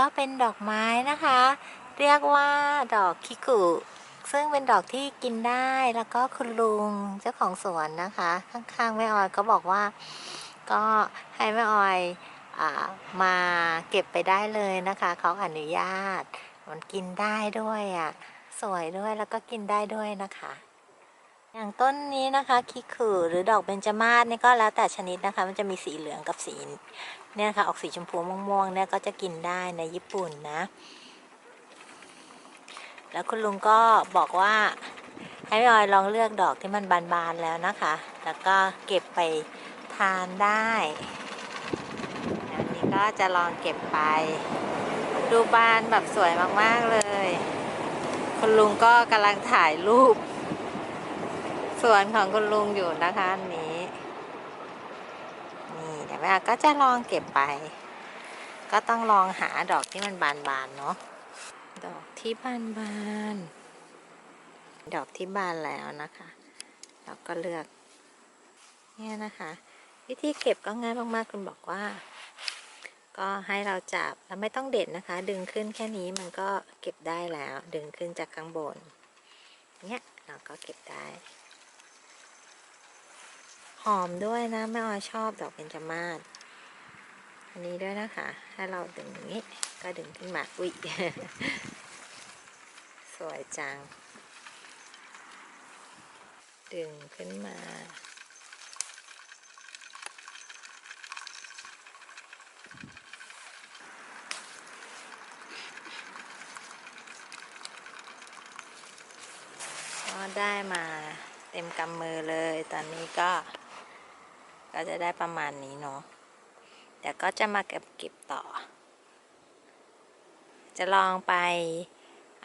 ก็เป็นดอกไม้นะคะ เรียกว่าดอกคิกุซึ่งเป็นดอกที่กินได้แล้วก็คุณลุงเจ้าของสวนนะคะ ข้างๆแม่ออยก็บอกว่า ก็ให้แม่ออยอมาเก็บไปได้เลยนะคะเขาอนุญาต มันกินได้ด้วยอะสวยด้วยแล้วก็กินได้ด้วยนะคะ อย่างต้นนี้นะคะคิคุหรือดอกเบญจมาศเนี่ยก็แล้วแต่ชนิดนะคะ มันจะมีสีเหลืองกับสีเนี่ยนะคะออกสีชมพูม่วงๆเนี่ยก็จะกินได้ในญี่ปุ่นนะ แล้วคุณลุงก็บอกว่าให้พี่ออยลองเลือกดอกที่มันบานๆแล้วนะคะ แล้วก็เก็บไปทานได้อันนี้ก็จะลองเก็บไป ดูบานแบบสวยมากๆเลย คุณลุงก็กำลังถ่ายรูป สวนของคุณลุงอยู่นะคะอันนี้ นี่เดี๋ยวแม่ก็จะลองเก็บไป ก็ต้องลองหาดอกที่มันบานๆเนาะดอกที่บานบานๆดอกที่บานแล้วนะคะ เราก็เลือก เนี่ยนะคะ วิธีเก็บก็ง่ายมากๆคุณบอกว่า ก็ให้เราจับแล้วไม่ต้องเด็ดนะคะ ดึงขึ้นแค่นี้มันก็เก็บได้แล้ว ดึงขึ้นจากข้างบน เนี่ยเราก็เก็บได้ หอมด้วยนะแม่ออยชอบดอกเบญจมาศอันนี้ด้วยนะคะให้เราดึงอย่างนี้ก็ดึงขึ้นมาอุ๊ยสวยจัง ดึงขึ้นมาก็ได้มาเต็มกำมือเลย ตอนนี้ก็ ก็จะได้ประมาณนี้เนาะเดี๋ยวก็จะมาเก็บเก็บต่อ จะลองไป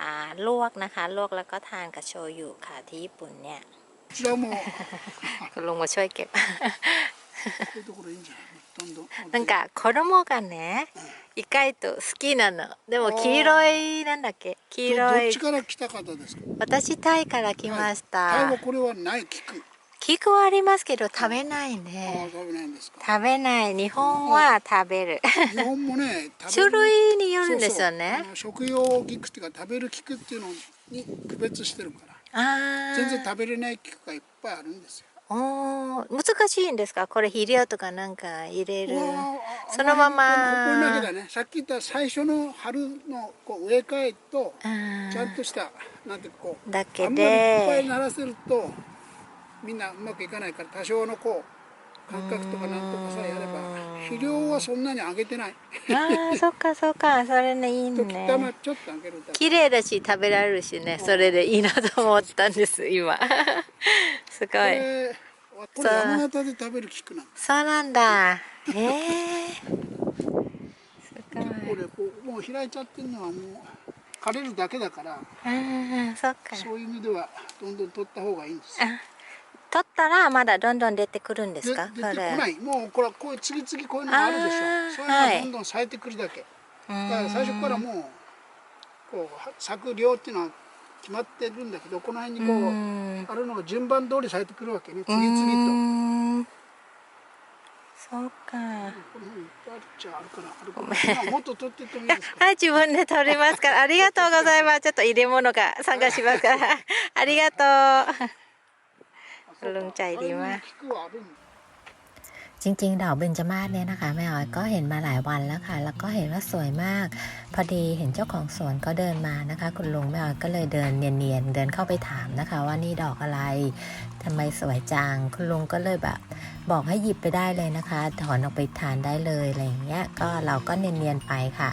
อ่าลวกนะคะ ลวกแล้วก็ทานกับโชยุค่ะที่ญี่ปุ่นเนี่ย こちらもこ คุณลุงมาช่วยเก็บ ういうところいいんじゃないどんどんなんか子供がね意外と好きなのでも黄色いなんだっけ黄どど色いっちから来た方ですか私タイから来ました、タイはこれはない聞く 菊はありますけど食べないね食べないんですか。食べない。日本は食べる。日本もね種る。類によるんですよね。の食用菊っていうか食べる菊っていうのに区別してるから。あ全然あ食べれない菊がいっぱいあるんですよ。おー。難しいんですか？これ肥料とかなんか入れる。そのまま。ね。さっき言った最初の春のこう植え替えとちゃんとしたなんてこうだけあんまりいっぱいで鳴らせるとみんなうまくいかないから多少のこう感覚とかなんとかさえやれば肥料はそんなにあげてない。ああそっかそっか。それねいいね。ちょっとあげるだけ。綺麗だし食べられるしね。それでいいなと思ったんです今。すごこいれこれ山形で食べる菊なんだ。そうなんだ。ええすごい。これこうもう開いちゃってるのはもう枯れるだけだからああそっか。そういう意味ではどんどん取った方がいいんです取ったらまだどんどん出てくるんですでか出てこない。もうこれこう次々こういうのがあるでしょ。そういうのはいがどんどん咲いてくるだけ、うだから最初からもうこう咲く量っていうのは決まってるんだけどこの辺にこう、あるのが順番通り咲いてくるわけねう次々と。そうか。もっと取ってってもいいですかはい自分で取りますから。ありがとうございます。ちょっと入れ物が参加しますから。ありがとう คุลุงใจดีมาก จริงๆดอกเบญจมาศเนี่ยนะคะแม่อ้อยก็เห็นมาหลายวันแล้วค่ะ แล้วก็เห็นว่าสวยมาก พอดีเห็นเจ้าของสวนก็เดินมานะคะ คุณลุงแม่อ้อยก็เลยเดินเนียนๆเดินเข้าไปถามนะคะ ว่านี่ดอกอะไรทำไมสวยจังคุณลุงก็เลยแบบบอกให้หยิบไปได้เลยนะคะ ถอนออกไปทานได้เลยอะไรอย่างเงี้ยก็เราก็เนียนๆไปค่ะ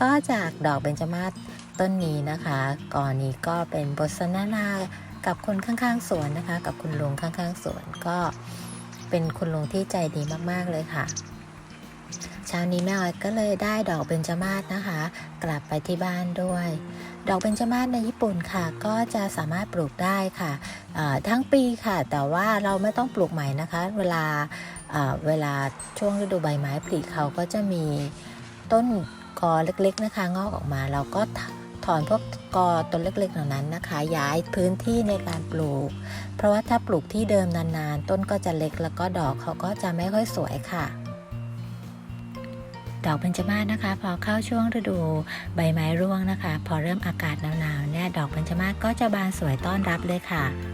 ก็จากดอกเบญจมาศต้นนี้นะคะก่อนนี้ก็เป็นบสนานา กับคนข้างๆสวนนะคะ กับคุณลุงข้างๆสวนก็เป็นคุณลุงที่ใจดีมากๆเลยค่ะเช้านี้แม่ออยก็เลยได้ดอกเบญจมาศนะคะ กลับไปที่บ้านด้วย ดอกเบญจมาศในญี่ปุ่นค่ะ ก็จะสามารถปลูกได้ค่ะทั้งปีค่ะ แต่ว่าเราไม่ต้องปลูกใหม่นะคะ เวลาเวลาช่วงฤดูใบไม้ผลิเขาก็จะมีต้นกอเล็กๆนะคะงอกออกมา เราก็ ถอนพวกกอต้นเล็กๆเหล่านั้นนะคะ ย้ายพื้นที่ในการปลูก เพราะว่าถ้าปลูกที่เดิมนานๆ ต้นก็จะเล็กแล้วก็ดอกเขาก็จะไม่ค่อยสวยค่ะดอกเบญจมาศนะคะ พอเข้าช่วงฤดูใบไม้ร่วงนะคะ พอเริ่มอากาศหนาวๆเนี่ยดอกเบญจมาศก็จะบานสวยต้อนรับเลยค่ะ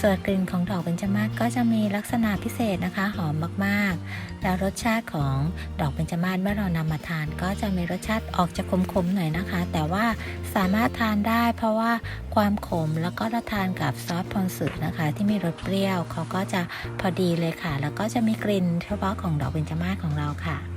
ส่วนกลิ่นของดอกเบญจมาศก็จะมีลักษณะพิเศษนะคะ หอมมากๆ แล้วรสชาติของดอกเบญจมาศเมื่อเรานำมาทาน ก็จะมีรสชาติออกจะขมๆหน่อยนะคะ แต่ว่าสามารถทานได้ เพราะว่าความขมแล้วก็เราทานกับซอสพอนสึนะคะ ที่มีรสเปรี้ยวเขาก็จะพอดีเลยค่ะ แล้วก็จะมีกลิ่นเฉพาะของดอกเบญจมาศของเราค่ะ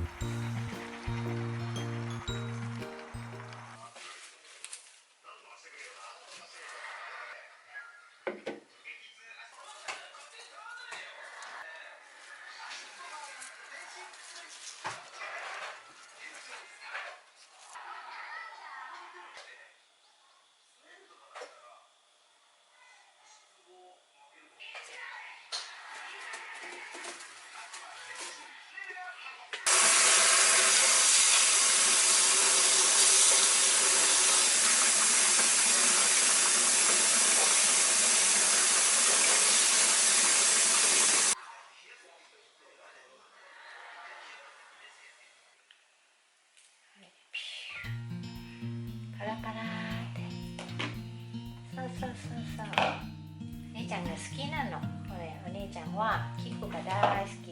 ゃんが好きなの。これお姉ちゃんはキクが大好き。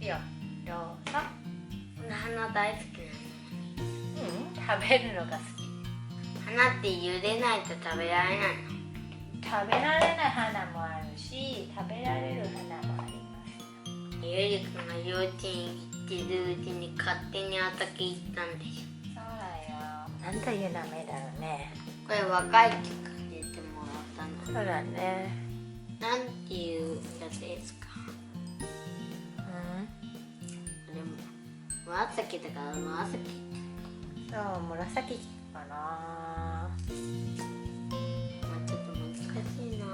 いいよ。どうぞ。花大好きうん食べるのが好き。なの花って茹でないと食べられないの。食べられない花もあるし食べられる花もあります。ゆりくんが幼稚園行ってるうちに勝手に畑行ったんでしそうだよ。なんという名前だろうね。ょこれ若い時かそうだね。なんていうやつですか？うん？でも紫だから紫。そう紫かな。まあちょっと難しいな。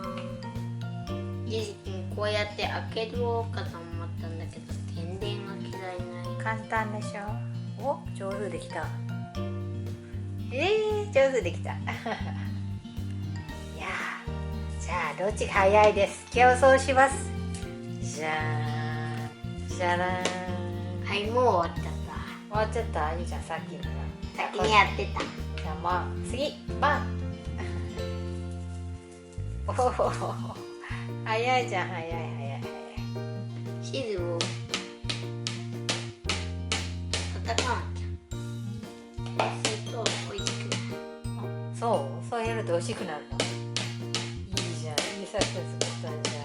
ゆりくんこうやって開けろうかと思ったんだけど天然が嫌いない。簡単でしょ？お上手できた。えー、上手できたゃあどっちが早いです？競争します。じゃーん。じゃらーん。はいもう終わっちゃっ終わっちゃった？いいじゃんさっきの。た先にやってたじゃあまあ次。バン。おお早いじゃん早い。早い早い地図を叩かなきゃ。そうそうそうやると美味しくなるじゃんいい作戦作ったんじゃ。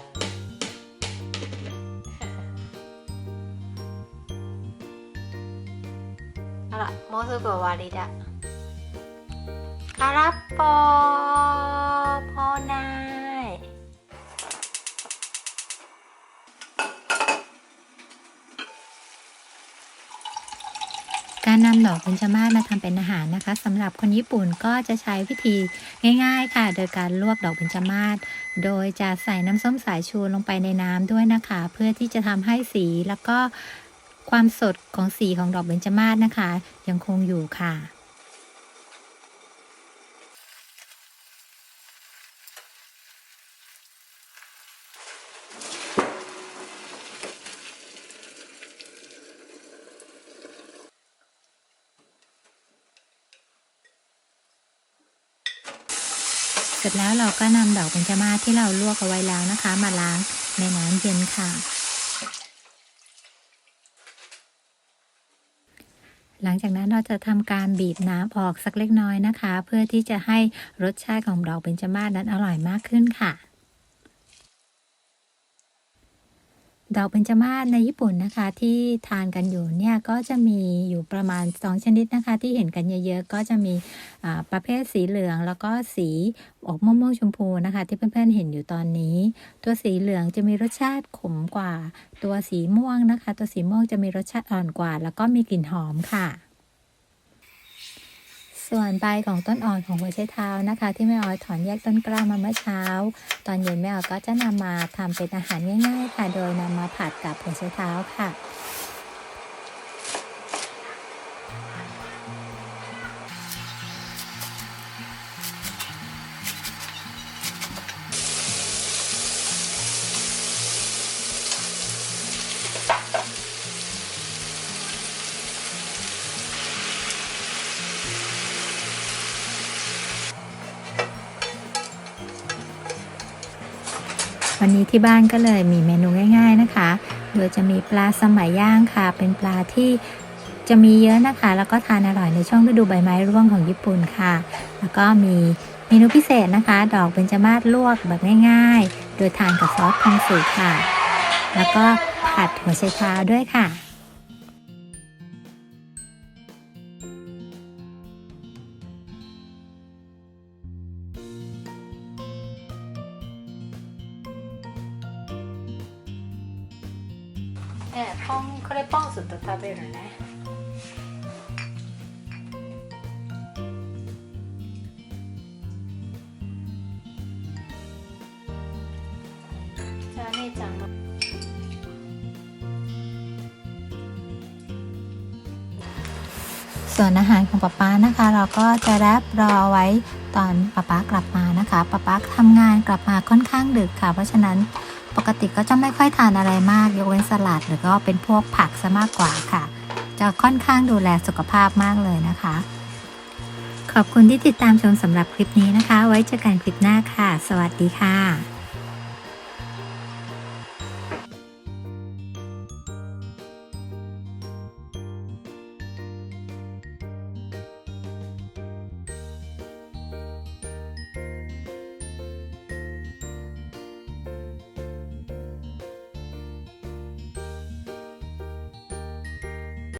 ん あらもうすぐ終わりだ。空っぽ นำดอกเบญจมาศมาทำเป็นอาหารนะคะสำหรับคนญี่ปุ่นก็จะใช้วิธีง่ายๆค่ะ โดยการลวกดอกเบญจมาศโดยจะใส่น้ำส้มสายชูลงไปในน้ำด้วยนะคะ เพื่อที่จะทำให้สีแล้วก็ความสดของสีของดอกเบญจมาศนะคะ ยังคงอยู่ค่ะ ร็จแล้วเราก็นำดอกเบญจมาศที่เราลวกเอาไว้แล้วนะคะ มาล้างในน้ำเย็นค่ะ หลังจากนั้นเราจะทำการบีบน้ำออกสักเล็กน้อยนะคะ เพื่อที่จะให้รสชาติของดอกเบญจมาศนั้นอร่อยมากขึ้นค่ะ ดอกเบญจมาศในญี่ปุ่นนะคะ ที่ทานกันอยู่เนี่ยก็จะมีอยู่ประมาณ 2 ชนิดนะคะ ที่เห็นกันเยอะๆ ก็จะมีประเภทสีเหลือง แล้วก็สีออกม่วงๆชมพูนะคะ ที่เพื่อนๆเห็นอยู่ตอนนี้ ตัวสีเหลืองจะมีรสชาติขมกว่า ตัวสีม่วงนะคะ ตัวสีม่วงจะมีรสชาติอ่อนกว่า แล้วก็มีกลิ่นหอมค่ะ ส่วนใบของต้นอ่อนของหัวไชเท้านะคะ ที่แม่ออยถอนแยกต้นกล้ามาเมื่อเช้า ตอนเย็นแม่ออยก็จะนำมาทำเป็นอาหารง่ายๆค่ะ โดยนำมาผัดกับหัวไชเท้าค่ะ นี้ที่บ้านก็เลยมีเมนูง่าย ๆนะคะ โดยจะมีปลาสมัยย่างค่ะ เป็นปลาที่จะมีเยอะนะคะ แล้วก็ทานอร่อยในช่วงฤดูใบไม้ร่วงของญี่ปุ่นค่ะ แล้วก็มีเมนูพิเศษนะคะ ดอกเบญจมาศลวกแบบง่าย ๆ โดยทานกับซอสคอนสึค่ะ แล้วก็ผัดหัวไชเท้าด้วยค่ะ ねポンこれポン酢と食べるねじゃあ姉ちゃんのส่วนอาหารของป๊าป๊านะคะ เราก็จะแรปรอไว้ตอนป๊าป๊ากลับมานะคะป๊าป๊าทำงานกลับมาค่อนข้างดึกค่ะ เพราะฉะนั้น ปกติก็จะไม่ค่อยทานอะไรมากยกเว้นสลัด หรือก็เป็นพวกผักซะมากกว่าค่ะ จะค่อนข้างดูแลสุขภาพมากเลยนะคะ ขอบคุณที่ติดตามชมสำหรับคลิปนี้นะคะ ไว้เจอกันคลิปหน้าค่ะ สวัสดีค่ะ